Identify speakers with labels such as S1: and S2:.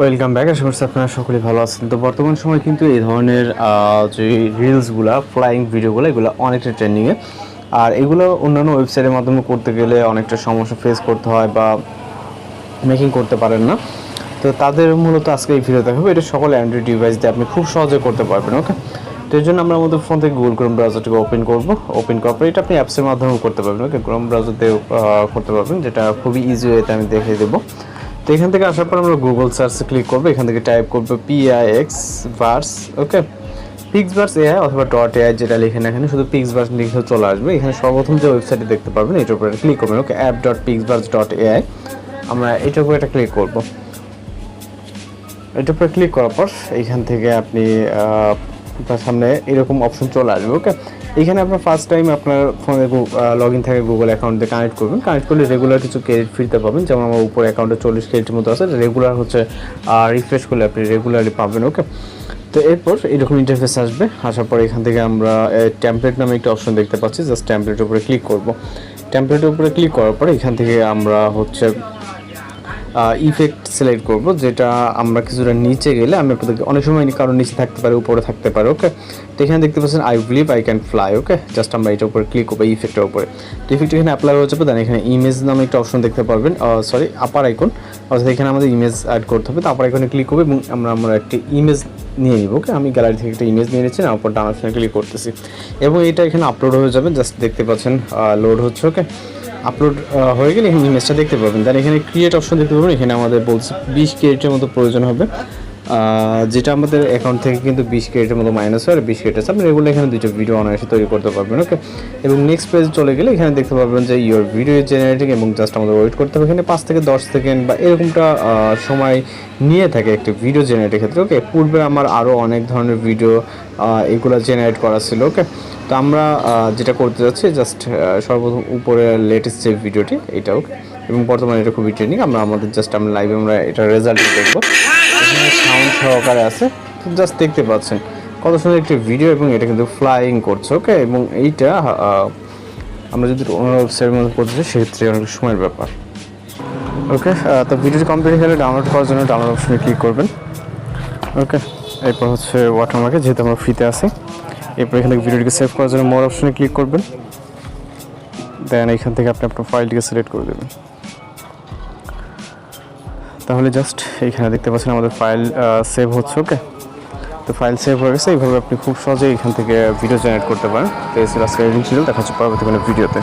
S1: Welcome back আশা করছি আপনারা সকলে ভালো আছেন। তো বর্তমান সময় কিন্তু এই ধরনের যে রিলসগুলো ফ্লাইং ভিডিওগুলো এগুলো অনেকটা ট্রেন্ডিংয়ে আর এগুলো অন্যান্য ওয়েবসাইটের মাধ্যমে করতে গেলে অনেকটা সমস্যা ফেস করতে হয় বা মেকিং করতে পারেন না। তো তাদের মূলত আজকে এই ভিডিও দেখাবো। এটা সকল অ্যান্ড্রয়েড ডিভাইস দিয়ে আপনি খুব সহজে করতে পারবেন ওকে তো এই জন্য আমরা আমাদের ফোন থেকে গুগল ক্রোম ব্রাউজারটাকে ওপেন করব। ওপেন করার পরে এটা আপনি অ্যাপসের মাধ্যমেও করতে পারবেন ওকে ক্রোম ব্রাউজার দিয়ে করতে পারবেন, যেটা খুবই ইজি ওয়েতে আমি দেখিয়ে দেবো। তো এখান থেকে আসার পর আমরা গুগল সার্চে ক্লিক করব, এখান থেকে টাইপ করব PIX verse okay pix verse AI অথবা ডট এআই যেটা লিখেন এখানে, শুধু পিক্স ভার্স লিখে চলে আসবে। এখানে সর্বপ্রথম যে ওয়েবসাইটে দেখতে পারবেন, এটার উপরে ক্লিক করবেন, okay? App dot pix verse dot AI আমরা এটার উপরে একটা ক্লিক করব। এটার উপরে ক্লিক করার পর এখান থেকে আপনি আপনার সামনে এরকম অপশন চলে আসবে ওকে এখানে আপনার ফার্স্ট টাইম আপনার ফোনে লগ ইন থাকে গুগল অ্যাকাউন্ট কানেক্ট করবেন। কানেক্ট করলে রেগুলার কিছু ক্রেডিট ফ্রিতে পাবেন। যেমন আমার উপরে অ্যাকাউন্টে চল্লিশ ক্রেডিটের মতো আছে রেগুলার হচ্ছে রিফ্রেশ করলে আপনি রেগুলারলি পাবেন ওকে তো এরপর এরকম ইন্টারফেস আসবে। আসার পর এখান থেকে আমরা ট্যাম্পলেট নামে একটা অপশন দেখতে পাচ্ছি। জাস্ট ট্যাম্পলেটের উপরে ক্লিক করব। ট্যাম্পলেটের উপরে ক্লিক করার পরে এখান থেকে আমরা হচ্ছে ইফেক্ট সিলেক্ট করব, যেটা আমরা কিছুটা নিচে গেলে আমি আপনাদেরকে অনেক সময় কারণ নিচে থাকতে পারে, উপরে থাকতে পারে ওকে তো এখানে দেখতে পাচ্ছেন I believe I can fly okay just আমরা এটার উপরে ক্লিক করব ইফেক্টের উপরে। তো ইফেক্ট এখানে অ্যাপ্লাই হয়ে যাবে দেন এখানে ইমেজ নামে একটা অপশন দেখতে পারবেন সরি আপার আইকন অর্থাৎ এখানে আমাদের ইমেজ অ্যাড করতে হবে, তো আপার আইকনে ক্লিক করব এবং আমরা আমরা একটি ইমেজ নিয়ে নিব ওকে আমি গ্যালারি থেকে একটা ইমেজ নিয়ে নিচ্ছি না উপর ডান অপশনে ক্লিক করতেছি। এবং এটা এখানে আপলোড হয়ে যাবে জাস্ট দেখতে পাচ্ছেন লোড হচ্ছে ওকে আপলোড হয়ে গেলে এখানে ইমেজটা দেখতে পাবেন। দেন এখানে ক্রিয়েট অপশন দেখতে পাবেন। এখানে আমাদের বলছে বিশ ক্রিয়েটের মতো প্রয়োজন হবে। যেটা আমাদের অ্যাকাউন্ট থেকে কিন্তু বিশ ক্রেডিটের মতো মাইনাস হয়, আর বিশ ক্রেডিট আছে আপনি রেগুলার এখানে দুটো ভিডিও অনায়াসে তৈরি করতে পারবেন ওকে এবং নেক্সট পেজ চলে গেলে এখানে দেখতে পাবেন যে ইওর ভিডিও জেনারেটিং এবং জাস্ট আমাদের ওয়েট করতে হবে। এখানে পাঁচ থেকে দশ সেকেন্ড বা এরকমটা সময় নিয়ে থাকে একটি ভিডিও জেনারেটের ক্ষেত্রে ওকে পূর্বে আমার আরও অনেক ধরনের ভিডিও এগুলো জেনারেট করা ছিল ওকে তো আমরা যেটা করতে যাচ্ছি জাস্ট সর্বপ্রথম উপরে লেটেস্ট যে ভিডিওটি এটা ওকে এবং বর্তমানে এটা খুবই ট্রেনিং আমরা আমাদের জাস্ট আমরা লাইভে আমরা এটা রেজাল্ট দেখব। এখানে সাউন্ড সহকারে আছে। তো জাস্ট দেখতে পাচ্ছেন, কত সুন্দর একটি ভিডিও এবং এটা কিন্তু ফ্লাইং করছে ওকে এবং এইটা আমরা যদি অন্য ওয়েবসাইটের মধ্যে করতে চাই, সেক্ষেত্রে অনেক সময়ের ব্যাপার। ওকে তো ভিডিওটি কমপ্লিট হলে ডাউনলোড করার জন্য ডাউনলোড অপশনে ক্লিক করবেন। ওকে এরপর হচ্ছে ওয়াটারমার্কে যেহেতু আমরা ফ্রিতে আছি, এরপর এখান থেকে ভিডিওটিকে সেভ করার জন্য মোর অপশনে ক্লিক করবেন। দেন এখান থেকে আপনি আপনার ফাইলটিকে সিলেক্ট করে দেবেন। তাহলে জাস্ট এইখানে দেখতে পাচ্ছেন আমাদের ফাইল সেভ হচ্ছে ওকে তো ফাইল সেভ হয়ে গেছে। এইভাবে আপনি খুব সহজেই এখান থেকে ভিডিও জেনারেট করতে পারেন। তো এই ছিল আজকে এডিটিং ছিল দেখা হচ্ছে পরবর্তী কোনো ভিডিওতে